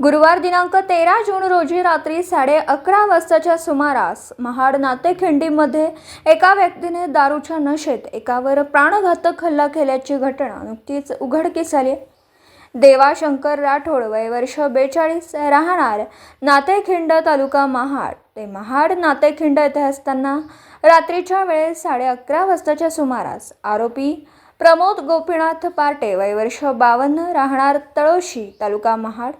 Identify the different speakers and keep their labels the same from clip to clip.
Speaker 1: गुरुवार दिनांक तेरा जून रोजी रात्री साडे अकरा वाजताच्या सुमारास महाड नातेखिंडीमध्ये एका व्यक्तीने दारूच्या नशेत एकावर प्राणघातक हल्ला केल्याची घटना नुकतीच उघडकीस आली. देवाशंकर राठोड वय वर्ष बेचाळीस राहणार नातेखिंड तालुका महाड. ते महाड नातेखिंड येथे असताना रात्रीच्या वेळेस साडे अकरा वाजताच्या सुमारास आरोपी प्रमोद गोपीनाथ पार्टे वय वर्ष बावन्न राहणार तळोशी तालुका महाड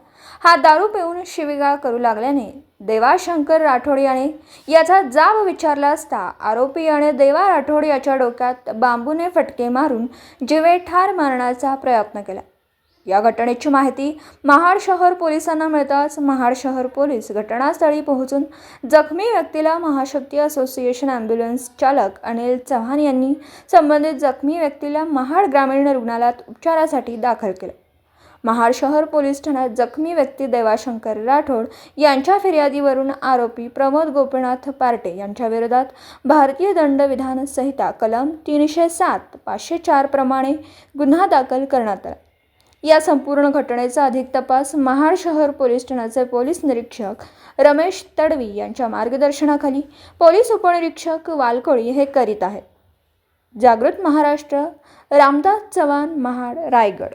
Speaker 1: हा दारू पिऊन शिवीगाळ करू लागल्याने देवाशंकर राठोड याने याचा जाब विचारला असता आरोपी याने देवा राठोड याच्या डोक्यात बांबूने फटके मारून जिवे ठार मारण्याचा प्रयत्न केला. या घटनेची माहिती महाड शहर पोलिसांना मिळताच महाड शहर पोलीस घटनास्थळी पोहोचून जखमी व्यक्तीला महाशक्ती असोसिएशन ॲम्ब्युलन्स चालक अनिल चव्हाण यांनी संबंधित जखमी व्यक्तीला महाड ग्रामीण रुग्णालयात उपचारासाठी दाखल केलं. महाड शहर पोलीस ठाण्यात जखमी व्यक्ती देवाशंकर राठोड यांच्या फिर्यादीवरून आरोपी प्रमोद गोपीनाथ पार्टे यांच्या विरोधात भारतीय दंडविधान संहिता कलम तीनशे सात पाचशे चार प्रमाणे गुन्हा दाखल करण्यात आला. या संपूर्ण घटनेचा अधिक तपास महाड शहर पोलीस ठाण्याचे पोलीस निरीक्षक रमेश तडवी यांच्या मार्गदर्शनाखाली पोलीस उपनिरीक्षक वालकोळी हे करीत आहेत. जागृत महाराष्ट्र रामदास चव्हाण महाड रायगड.